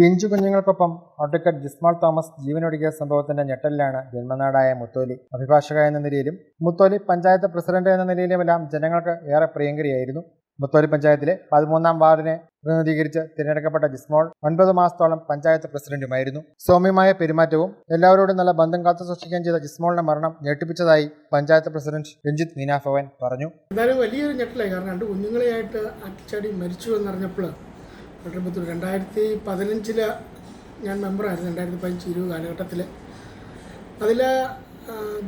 പിഞ്ചു കുഞ്ഞുങ്ങൾക്കൊപ്പം advocate ജിസ്മാൾ Thomas ജീവനൊടുക്കിയ സംഭവത്തിന്റെ ഞെട്ടലിലാണ് ജന്മനാടായ മുത്തോലി. അഭിഭാഷക എന്ന നിലയിലും മുത്തോലി പഞ്ചായത്ത് പ്രസിഡന്റ് എന്ന നിലയിലുമെല്ലാം ജനങ്ങൾക്ക് ഏറെ പ്രിയങ്കരിയായിരുന്നു. മുത്തോലി പഞ്ചായത്തിലെ പതിമൂന്നാം വാർഡിനെ പ്രതിനിധീകരിച്ച് തിരഞ്ഞെടുക്കപ്പെട്ട ജിസ്മോൾ ഒൻപത് മാസത്തോളം പഞ്ചായത്ത് പ്രസിഡന്റുമായിരുന്നു. സൗമ്യമായ പെരുമാറ്റവും എല്ലാവരോടും നല്ല ബന്ധം കാത്തു സൂക്ഷിക്കുകയും ചെയ്ത ജിസ്മോളിന്റെ മരണം ഞെട്ടിപ്പിച്ചതായി പഞ്ചായത്ത് പ്രസിഡന്റ് രഞ്ജിത്ത് മീനാഭവൻ പറഞ്ഞു. എന്തായാലും വലിയൊരു ഞെട്ടലായി. കാരണം രണ്ട് കുഞ്ഞുങ്ങളെയായിട്ട് അച്ചടി മരിച്ചു എന്നറിഞ്ഞപ്പോൾ വളരെ ബുദ്ധിമുട്ട് രണ്ടായിരത്തി പതിനഞ്ചിൽ ഞാൻ മെമ്പറായിരുന്നു രണ്ടായിരത്തി പതിനഞ്ച് ഇരുപത് കാലഘട്ടത്തിൽ അതിൽ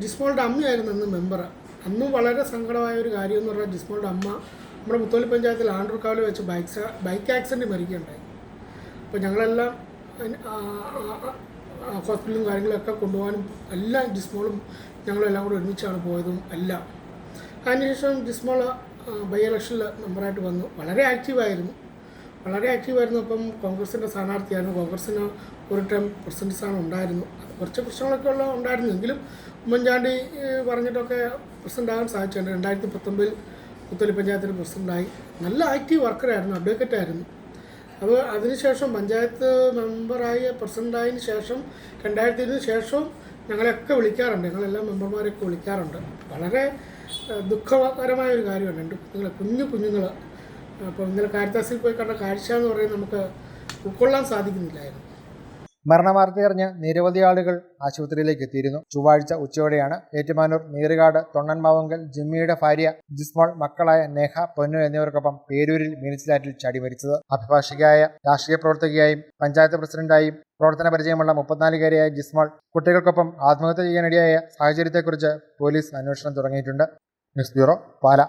ജിസ്മോളുടെ അമ്മയായിരുന്നു അന്ന് മെമ്പർ അന്നും വളരെ സങ്കടമായ ഒരു കാര്യം എന്ന് പറഞ്ഞാൽ ജിസ്മോളുടെ അമ്മ നമ്മുടെ മുത്തോലി പഞ്ചായത്തിൽ ആണ്ടൂർക്കാവിൽ വെച്ച് ബൈക്ക് ബൈക്ക് ആക്സിഡന്റ് മരിക്കുകയുണ്ടായി. അപ്പോൾ ഞങ്ങളെല്ലാം ഹോസ്പിറ്റലും കാര്യങ്ങളൊക്കെ കൊണ്ടുപോകാനും എല്ലാം ജിസ്മോളും ഞങ്ങളെല്ലാം കൂടെ ഒരുമിച്ചാണ് പോയതും എല്ലാം. അതിനുശേഷം ജിസ്മോൾ ബൈ ഇലക്ഷനിൽ മെമ്പറായിട്ട് വന്നു. വളരെ ആക്റ്റീവായിരുന്നു വളരെ ആക്റ്റീവായിരുന്നു അപ്പം കോൺഗ്രസിന്റെ സ്ഥാനാർത്ഥിയായിരുന്നു. കോൺഗ്രസ്സിന് ഒരു ടൈം പ്രസിഡന്റ് സ്ഥാനം ഉണ്ടായിരുന്നു. കുറച്ച് പ്രശ്നങ്ങളൊക്കെ ഉള്ള ഉണ്ടായിരുന്നു. എങ്കിലും ഉമ്മൻചാണ്ടി പറഞ്ഞിട്ടൊക്കെ പ്രസിഡന്റ് ആകാൻ സാധിച്ചിട്ടുണ്ട്. രണ്ടായിരത്തി പത്തൊമ്പതിൽ പുത്തലി പഞ്ചായത്തിന് പ്രസിഡന്റായി നല്ല ആക്റ്റീവ് വർക്കറായിരുന്നു അഡ്വക്കേറ്റ് ആയിരുന്നു. അപ്പോൾ അതിനുശേഷം പഞ്ചായത്ത് മെമ്പറായി പ്രസിഡന്റായതിനു ശേഷം രണ്ടായിരത്തിന് ശേഷവും ഞങ്ങളെയൊക്കെ വിളിക്കാറുണ്ട്. ഞങ്ങളെല്ലാം മെമ്പർമാരെയൊക്കെ വിളിക്കാറുണ്ട്. വളരെ ദുഃഖകരമായ ഒരു കാര്യമാണ്. രണ്ട് കുഞ്ഞുങ്ങൾ കുഞ്ഞു കുഞ്ഞുങ്ങൾ അപ്പോൾ ഇന്നലെ കാരിത്താസിൽ പോയി കണ്ട കാഴ്ച എന്ന് പറയുന്നത് നമുക്ക് ഉൾക്കൊള്ളാൻ സാധിക്കുന്നില്ലായിരുന്നു. മരണവാർത്തയറിഞ്ഞ് നിരവധി ആളുകൾ ആശുപത്രിയിലേക്ക് എത്തിയിരുന്നു. ചൊവ്വാഴ്ച ഉച്ചയോടെയാണ് ഏറ്റുമാനൂർ നീറുകാട് തൊണ്ണൻമാവുങ്കൽ ജിമ്മിയുടെ ഭാര്യ ജിസ്മോൾ മക്കളായ നേഹ പൊന്നു എന്നിവർക്കൊപ്പം പേരൂരിൽ മീനച്ചിലാറ്റിൽ ചാടി മരിച്ചത്. അഭിഭാഷകയായ രാഷ്ട്രീയ പ്രവർത്തകയായും പഞ്ചായത്ത് പ്രസിഡന്റായും പ്രവർത്തന പരിചയമുള്ള മുപ്പത്തിനാലുകാരിയായ ജിസ്മോൾ കുട്ടികൾക്കൊപ്പം ആത്മഹത്യ ചെയ്യാനിടയായ സാഹചര്യത്തെക്കുറിച്ച് പോലീസ് അന്വേഷണം തുടങ്ങിയിട്ടുണ്ട്. News bureau Pala.